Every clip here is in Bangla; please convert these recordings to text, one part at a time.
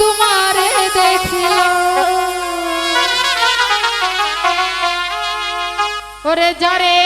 তোমারে দেখলাম। ওরে যারে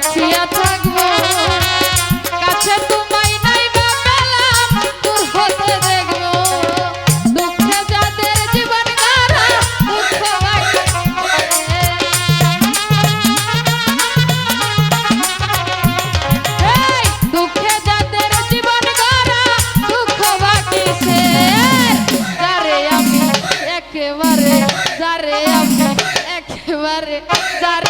বাঁচিয়া থাকব। কাছে তোমায় নাই বা পেলাম দূর হতে দেখব। দুঃখে যাদের জীবন গারা দুঃখ দুঃখে যাদের জীবন গড়া দুঃখ বাকি সে যারে আমি একেবারে, যারে আমি একেবারে, যারে